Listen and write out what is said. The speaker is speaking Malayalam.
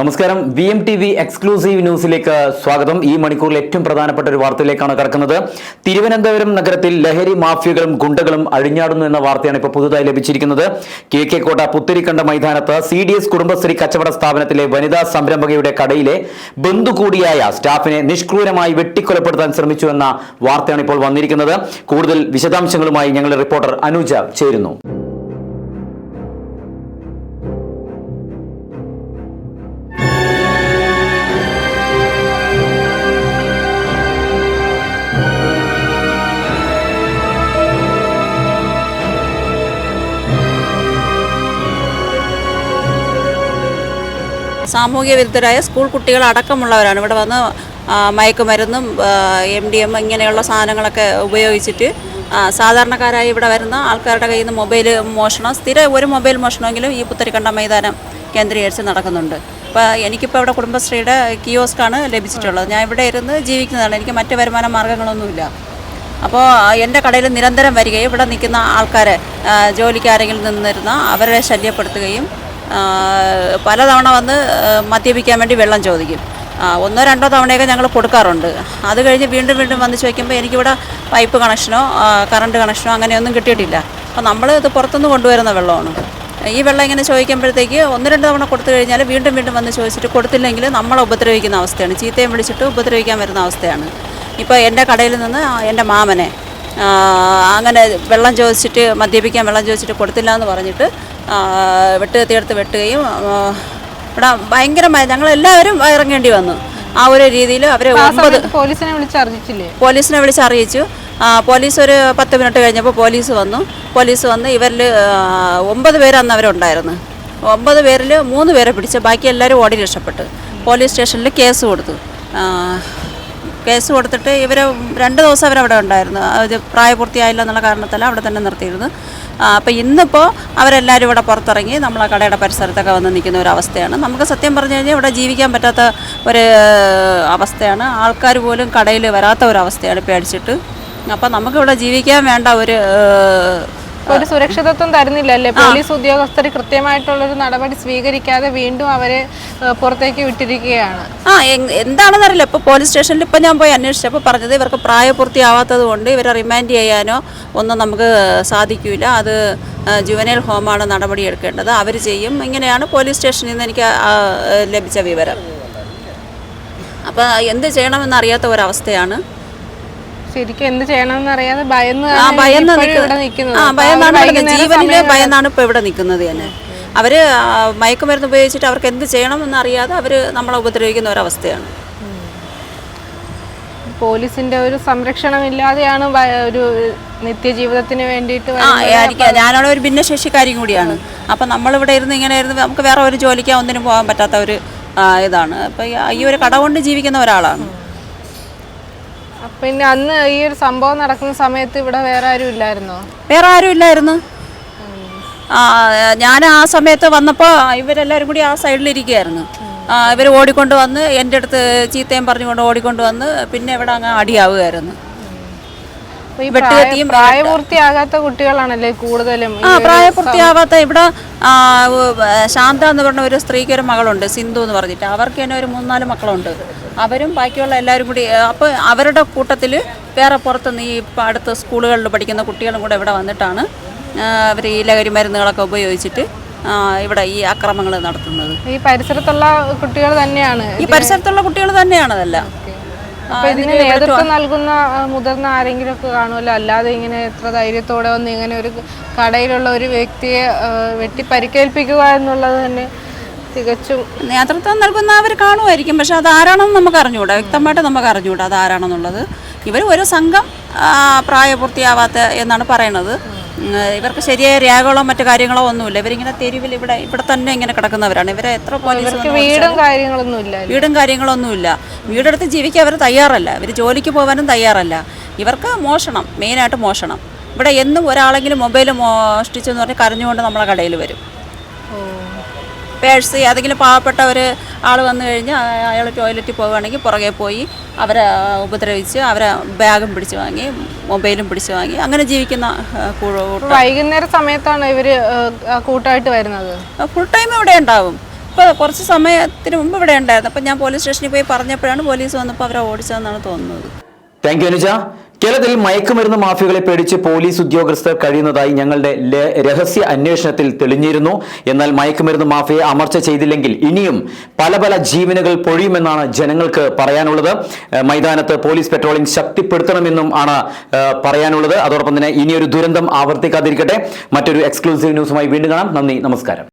നമസ്കാരം. V M T V exclusive ന്യൂസിലേക്ക് സ്വാഗതം. ഈ മണിക്കൂറിൽ ഏറ്റവും പ്രധാനപ്പെട്ട ഒരു വാർത്തയിലേക്കാണ് കടക്കുന്നത്. തിരുവനന്തപുരം നഗരത്തിൽ ലഹരി മാഫിയകളും ഗുണ്ടകളും അഴിഞ്ഞാടുന്നു എന്ന വാർത്തയാണ് ഇപ്പോൾ പുതുതായി ലഭിച്ചിരിക്കുന്നത്. കെ കെ കോട്ട പുത്തിരിക്കണ്ട മൈതാനത്ത് സി ഡി എസ് കുടുംബശ്രീ കച്ചവട സ്ഥാപനത്തിലെ വനിതാ സംരംഭകയുടെ കടയിലെ ബന്ധു കൂടിയായ സ്റ്റാഫിനെ നിഷ്ക്രൂരമായി വെട്ടിക്കൊലപ്പെടുത്താൻ ശ്രമിച്ചു എന്ന വാർത്തയാണ് ഇപ്പോൾ വന്നിരിക്കുന്നത്. കൂടുതൽ വിശദാംശങ്ങളുമായി ഞങ്ങളുടെ റിപ്പോർട്ടർ അനുജ ചേരുന്നു. സാമൂഹ്യ വിരുദ്ധരായ സ്കൂൾ കുട്ടികൾ അടക്കമുള്ളവരാണ്. ഇവിടെ വന്ന് മയക്കുമരുന്നും എം ഡി എം ഇങ്ങനെയുള്ള സാധനങ്ങളൊക്കെ ഉപയോഗിച്ചിട്ട് സാധാരണക്കാരായി ഇവിടെ വരുന്ന ആൾക്കാരുടെ കയ്യിൽ നിന്ന് മൊബൈൽ മോഷണം സ്ഥിരം ഒരു മൊബൈൽ മോഷണമെങ്കിലും ഈ പുത്തരിക്കണ്ട മൈതാനം കേന്ദ്രീകരിച്ച് നടക്കുന്നുണ്ട്. അപ്പോൾ എനിക്കിപ്പോൾ ഇവിടെ കുടുംബശ്രീയുടെ കിയോസ്കാണ് ലഭിച്ചിട്ടുള്ളത്. ഞാൻ ഇവിടെ ഇരുന്ന് ജീവിക്കുന്നതാണ്. എനിക്ക് മറ്റ് വരുമാന മാർഗങ്ങളൊന്നുമില്ല അപ്പോൾ എന്റെ കടയിൽ നിരന്തരം വരികയും ഇവിടെ നിൽക്കുന്ന ആൾക്കാരെ ജോലിക്കാരെങ്കിലും നിന്നിരുന്ന അവരെ ശല്യപ്പെടുത്തുകയും പലതവണ വന്ന് മദ്യപിക്കാൻ വേണ്ടി വെള്ളം ചോദിക്കും. ഒന്നോ രണ്ടോ തവണയൊക്കെ ഞങ്ങൾ കൊടുക്കാറുണ്ട്. അത് കഴിഞ്ഞ് വീണ്ടും വീണ്ടും വന്ന് ചോദിക്കുമ്പോൾ എനിക്കിവിടെ പൈപ്പ് കണക്ഷനോ കറണ്ട് കണക്ഷനോ അങ്ങനെയൊന്നും കിട്ടിയിട്ടില്ല. അപ്പോൾ നമ്മൾ ഇത് പുറത്തുനിന്ന് കൊണ്ടുവരുന്ന വെള്ളമാണ്. ഈ വെള്ളം ഇങ്ങനെ ചോദിക്കുമ്പോഴത്തേക്ക് ഒന്ന് രണ്ട് തവണ കൊടുത്തു കഴിഞ്ഞാൽ വീണ്ടും വീണ്ടും വന്ന് ചോദിച്ചിട്ട് കൊടുത്തില്ലെങ്കിൽ നമ്മളെ ഉപദ്രവിക്കുന്ന അവസ്ഥയാണ്. ചീത്തയും വിളിച്ചിട്ട് ഉപദ്രവിക്കാൻ വരുന്ന അവസ്ഥയാണ്. ഇപ്പോൾ എന്റെ കടയിൽ നിന്ന് എന്റെ മാമനെ അങ്ങനെ വെള്ളം ചോദിച്ചിട്ട് മദ്യപിക്കാൻ വെള്ളം ചോദിച്ചിട്ട് കൊടുത്തില്ല എന്ന് പറഞ്ഞിട്ട് വെട്ട് വെട്ടുകത്തിയെടുത്ത് വെട്ടുകയും ഇവിടെ ഭയങ്കരമായി ഞങ്ങളെല്ലാവരും ഇറങ്ങേണ്ടി വന്നു. ആ ഒരു രീതിയിൽ അവരെ ഒമ്പത് പോലീസിനെ വിളിച്ചറിയിച്ചില്ലേ പോലീസിനെ വിളിച്ചറിയിച്ചു പോലീസ് ഒരു പത്ത് മിനിറ്റ് കഴിഞ്ഞപ്പോൾ പോലീസ് വന്നു. പോലീസ് വന്ന് ഇവരിൽ ഒമ്പത് പേരന്ന് അവരുണ്ടായിരുന്നു. ഒമ്പത് പേരിൽ മൂന്ന് പേരെ പിടിച്ച് ബാക്കി എല്ലാവരും ഓടി രക്ഷപ്പെട്ടു. പോലീസ് സ്റ്റേഷനിൽ കേസ് കൊടുത്തു. കേസ് കൊടുത്തിട്ട് ഇവർ രണ്ട് ദിവസം അവരവിടെ ഉണ്ടായിരുന്നു. അത് പ്രായപൂർത്തിയായില്ല എന്നുള്ള കാരണത്താൽ അവിടെ തന്നെ നിർത്തിയിരുന്നു. അപ്പോൾ ഇന്നിപ്പോൾ അവരെല്ലാവരും ഇവിടെ പുറത്തിറങ്ങി നമ്മളെ കടയുടെ പരിസരത്തൊക്കെ വന്ന് നിൽക്കുന്ന ഒരു അവസ്ഥയാണ്. നമുക്ക് സത്യം പറഞ്ഞു കഴിഞ്ഞാൽ ഇവിടെ ജീവിക്കാൻ പറ്റാത്ത ഒരു അവസ്ഥയാണ്. ആൾക്കാർ പോലും കടയിൽ വരാത്ത ഒരു അവസ്ഥയാണ് പേടിച്ചിട്ട്. അപ്പം നമുക്കിവിടെ ജീവിക്കാൻ വേണ്ട ഒരു ഏഹ്, ഒരു സുരക്ഷിതത്വം തരുന്നില്ല അല്ലേ പോലീസ് ഉദ്യോഗസ്ഥർ കൃത്യമായിട്ടുള്ളൊരു നടപടി സ്വീകരിക്കാതെ വീണ്ടും അവരെ പുറത്തേക്ക് വിട്ടിരിക്കുകയാണ്. ആ എന്താണെന്ന് അറിയില്ല ഇപ്പോൾ പോലീസ് സ്റ്റേഷനിൽ ഇപ്പൊ ഞാൻ പോയി അന്വേഷിച്ചപ്പോൾ പറഞ്ഞത് ഇവർക്ക് പ്രായപൂർത്തിയാവാത്തത് കൊണ്ട് ഇവരെ റിമാൻഡ് ചെയ്യാനോ ഒന്നും നമുക്ക് സാധിക്കില്ല അത് ജുവനൈൽ ഹോമാണ് നടപടി എടുക്കേണ്ടത്. അവർ ചെയ്യും. ഇങ്ങനെയാണ് പോലീസ് സ്റ്റേഷനിൽ നിന്ന് എനിക്ക് ലഭിച്ച വിവരം. അപ്പോൾ എന്ത് ചെയ്യണമെന്ന് അറിയാത്ത ഒരവസ്ഥയാണ്. ശരിക്കും എന്ത് ചെയ്യണമെന്ന് അറിയാതെ ഭയന്ന് ആ ഭയന്ന് ആ ഭയന്നാണ് ഇപ്പൊ ഇവിടെ വൈകുന്നേരം ജീവനിലെ ഭയന്നാണ് ഇപ്പോൾ ഇവിടെ നിൽക്കുന്നത് തന്നെ. അവർ മയക്കുമരുന്ന് ഉപയോഗിച്ചിട്ട് അവർക്ക് എന്ത് ചെയ്യണമെന്ന് അറിയാതെ അവർ നമ്മളെ ഉപദ്രവിക്കുന്ന ഒരവസ്ഥയാണ്. പോലീസിന്റെ ഒരു സംരക്ഷണം ഇല്ലാതെയാണ് ഒരു നിത്യജീവിതത്തിന് വേണ്ടിയിട്ട് ഞാനവിടെ ഒരു ഭിന്നശേഷിക്കാരി കൂടിയാണ്. അപ്പം നമ്മളിവിടെ ഇരുന്ന് ഇങ്ങനെ ഇരുന്ന് നമുക്ക് വേറെ ഒരു ജോലിക്കോ ഒന്നിനും പോകാൻ പറ്റാത്ത ഒരു ഇതാണ്. അപ്പം ഈ ഒരു കട കൊണ്ട് ജീവിക്കുന്ന ഒരാളാണ്. പിന്നെ അന്ന് ഈ ഒരു സംഭവം നടക്കുന്ന സമയത്ത് ഇവിടെ വേറെ ആരും ഇല്ലായിരുന്നോ? വേറെ ആരും ഇല്ലായിരുന്നു. ആ ഞാൻ ആ സമയത്ത് വന്നപ്പോൾ ഇവരെല്ലാവരും കൂടി ആ സൈഡിലിരിക്കുകയായിരുന്നു ഇവർ ഓടിക്കൊണ്ട് വന്ന് എന്റെ അടുത്ത് ചീത്തയും പറഞ്ഞുകൊണ്ട് ഓടിക്കൊണ്ട് വന്ന് പിന്നെ ഇവിടെ അങ്ങ് അടിയാവുകയായിരുന്നു. പ്രായപൂർത്തിയാകാത്ത കുട്ടികളാണല്ലേ കൂടുതലും ആ പ്രായപൂർത്തിയാവാത്ത ഇവിടെ ശാന്ത എന്ന് പറഞ്ഞ ഒരു സ്ത്രീക്ക് ഒരു മകളുണ്ട് സിന്ധു എന്ന് പറഞ്ഞിട്ട്. അവർക്ക് തന്നെ ഒരു മൂന്നാൽ മക്കളുണ്ട്. അവരും ബാക്കിയുള്ള എല്ലാവരും കൂടി അപ്പോൾ അവരുടെ കൂട്ടത്തിൽ വേറെ പുറത്തുനിന്ന് ഈ ഇപ്പം അടുത്ത സ്കൂളുകളിൽ പഠിക്കുന്ന കുട്ടികളും കൂടെ ഇവിടെ വന്നിട്ടാണ് അവർ ഈ ലഹരി മരുന്നുകളൊക്കെ ഉപയോഗിച്ചിട്ട് ഇവിടെ ഈ അക്രമങ്ങൾ നടത്തുന്നത്. ഈ പരിസരത്തുള്ള കുട്ടികൾ തന്നെയാണ്. ഈ പരിസരത്തുള്ള കുട്ടികൾ തന്നെയാണ് അതെല്ലാം. അപ്പൊ ഇതിന് നേതൃത്വം നൽകുന്ന മുതിർന്ന ആരെങ്കിലും ഒക്കെ കാണുമല്ലോ? അല്ലാതെ ഇങ്ങനെ എത്ര ധൈര്യത്തോടെ വന്ന് ഇങ്ങനെ ഒരു കടയിലുള്ള ഒരു വ്യക്തിയെ വെട്ടി പരിക്കേൽപ്പിക്കുക എന്നുള്ളത് തന്നെ തികച്ചും നേതൃത്വം നൽകുന്ന അവർ കാണുമായിരിക്കും. പക്ഷെ അത് ആരാണെന്ന് നമുക്ക് അറിഞ്ഞുകൂടാ വ്യക്തമായിട്ട് നമുക്ക് അറിഞ്ഞുകൂടാ അത് ആരാണെന്നുള്ളത് ഇവർ ഒരു സംഘം പ്രായപൂർത്തിയാവാത്ത എന്നാണ് പറയണത്. ഇവർക്ക് ശരിയായ രേഖകളോ മറ്റു കാര്യങ്ങളോ ഒന്നുമില്ല. ഇവരിങ്ങനെ തെരുവിൽ ഇവിടെ ഇവിടെ തന്നെ ഇങ്ങനെ കിടക്കുന്നവരാണ്. ഇവരെ എത്ര പോലീസ് ഇവർക്ക് വീടും കാര്യങ്ങളൊന്നുമില്ല വീടും കാര്യങ്ങളൊന്നുമില്ല. വീടെടുത്ത് ജീവിക്കാൻ അവർ തയ്യാറല്ല. ഇവർ ജോലിക്ക് പോകാനും തയ്യാറല്ല. ഇവർക്ക് മോഷണം മെയിനായിട്ട് മോഷണം. ഇവിടെ എന്നും ഒരാളെങ്കിലും മൊബൈൽ മോഷ്ടിച്ചെന്ന് പറഞ്ഞ് കരഞ്ഞുകൊണ്ട് നമ്മളെ കടയിൽ വരും. പേഴ്സ് ഏതെങ്കിലും പാവപ്പെട്ട ഒരു ആൾ വന്നു കഴിഞ്ഞാൽ അയാൾ ടോയ്ലറ്റിൽ പോവുകയാണെങ്കിൽ പുറകെ പോയി അവരെ ഉപദ്രവിച്ച് അവരെ ബാഗും പിടിച്ച് വാങ്ങി മൊബൈലും പിടിച്ച് വാങ്ങി അങ്ങനെ ജീവിക്കുന്ന വൈകുന്നേര സമയത്താണ് ആ കൂട്ടായിട്ട് വരുന്നത്? ഫുൾ ടൈം ഇവിടെ ഉണ്ടാവും. ഇപ്പോൾ കുറച്ച് സമയത്തിന് മുമ്പ് ഇവിടെ ഉണ്ടായിരുന്നു. അപ്പം ഞാൻ പോലീസ് സ്റ്റേഷനിൽ പോയി പറഞ്ഞപ്പോഴാണ് പോലീസ് വന്നപ്പോൾ അവരെ ഓടിച്ചതെന്നാണ് തോന്നുന്നത്. Thank you Anuja. കേരളത്തിൽ മയക്കുമരുന്ന് മാഫിയകളെ പേടിച്ച് പോലീസ് ഉദ്യോഗസ്ഥർ കഴിയുന്നതായി ഞങ്ങളുടെ രഹസ്യ അന്വേഷണത്തിൽ തെളിഞ്ഞിരുന്നു. എന്നാൽ മയക്കുമരുന്ന് മാഫിയെ അമർച്ച ചെയ്തില്ലെങ്കിൽ ഇനിയും പല പല ജീവനുകൾ പൊഴിയുമെന്നാണ് ജനങ്ങൾക്ക് പറയാനുള്ളത്. മൈതാനത്ത് പോലീസ് പെട്രോളിംഗ് ശക്തിപ്പെടുത്തണമെന്നും ആണ് പറയാനുള്ളത്. അതോടൊപ്പം തന്നെ ഇനിയൊരു ദുരന്തം ആവർത്തിക്കാതിരിക്കട്ടെ. മറ്റൊരു എക്സ്ക്ലൂസീവ് ന്യൂസുമായി വീണ്ടും കാണാം. നന്ദി നമസ്കാരം.